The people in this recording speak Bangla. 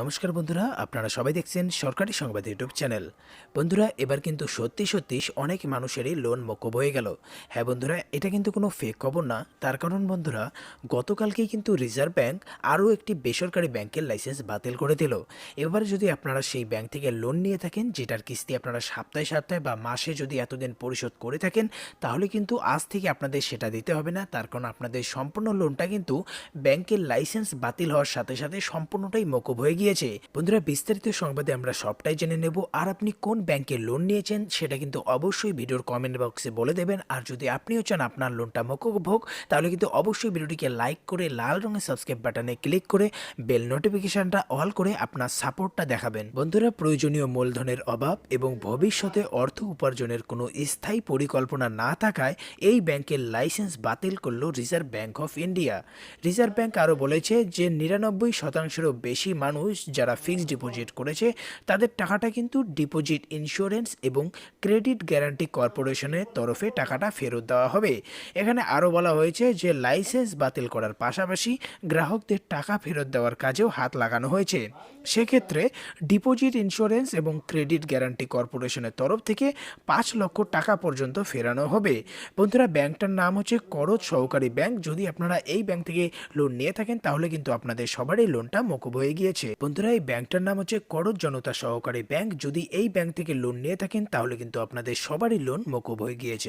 নমস্কার বন্ধুরা, আপনারা সবাই দেখছেন সরকারি সংবাদ ইউটিউব চ্যানেল। বন্ধুরা, এবার কিন্তু সত্যি সত্যি অনেক মানুষেরই লোন মকুব হয়ে গেল। হ্যাঁ বন্ধুরা, এটা কিন্তু কোনো ফেক খবর না। তার কারণ বন্ধুরা, গতকালকেই কিন্তু রিজার্ভ ব্যাংক আরও একটি বেসরকারি ব্যাংকের লাইসেন্স বাতিল করে দিল। এবার যদি আপনারা সেই ব্যাংক থেকে লোন নিয়ে থাকেন, যেটার কিস্তি আপনারা সপ্তাহে সপ্তাহে বা মাসে যদি এতদিন পরিশোধ করে থাকেন, তাহলে কিন্তু আজ থেকে আপনাদের সেটা দিতে হবে না। তার কারণ আপনাদের সম্পূর্ণ লোনটা কিন্তু ব্যাংকের লাইসেন্স বাতিল হওয়ার সাথে সাথে সম্পূর্ণটাই মকুব হয়ে গিয়েছে বন্ধুরা, বিস্তারিত সংবাদে আমরা সবটাই জেনে নেব। আর আপনি কোন ব্যাংকে লোন নিয়েছেন, সেটা কিন্তু অবশ্যই ভিডিওর কমেন্ট বক্সে বলে দেবেন। আর যদি আপনিও চান আপনার লোনটা মকুব হোক, তাহলে কিন্তু অবশ্যই ভিডিওটিকে লাইক করে, লাল রঙের সাবস্ক্রাইব বাটনে ক্লিক করে বেল নোটিফিকেশনটা অল করে আপনার সাপোর্টটা দেখাবেন। বন্ধুরা, প্রয়োজনীয় মূলধনের অভাব এবং ভবিষ্যতে অর্থ উপার্জনের কোনো স্থায়ী পরিকল্পনা না থাকায় এই ব্যাংকের লাইসেন্স বাতিল করল Reserve Bank of India Reserve Bank আরও বলেছে যে নিরানব্বই শতাংশেরও বেশি মানুষ যারা ফিক্সড ডিপোজিট করেছে, তাদের টাকাটা কিন্তু ডিপোজিট ইন্স্যুরেন্স এবং ক্রেডিট গ্যারান্টি কর্পোরেশনের তরফে টাকাটা ফেরত দেওয়া হবে। এখানে আরও বলা হয়েছে যে লাইসেন্স বাতিল করার পাশাপাশি গ্রাহকদের টাকা ফেরত দেওয়ার কাজেও হাত লাগানো হয়েছে। সেক্ষেত্রে ডিপোজিট ইন্স্যুরেন্স এবং ক্রেডিট গ্যারান্টি কর্পোরেশনের তরফ থেকে পাঁচ লক্ষ টাকা পর্যন্ত ফেরানো হবে। বন্ধুরা, ব্যাংকটার নাম হচ্ছে করজ সহকারী ব্যাংক। যদি আপনারা এই ব্যাংক থেকে লোন নিয়ে থাকেন, তাহলে কিন্তু আপনাদের সবারই লোনটা মকুব হয়ে গিয়েছে। বন্ধুরা, এই ব্যাংকটার নাম হচ্ছে করজ জনতা সহকারী ব্যাংক। যদি এই ব্যাংক থেকে লোন নিয়ে থাকেন, তাহলে কিন্তু আপনাদের সবারই লোন মকুব হয়ে গিয়েছে।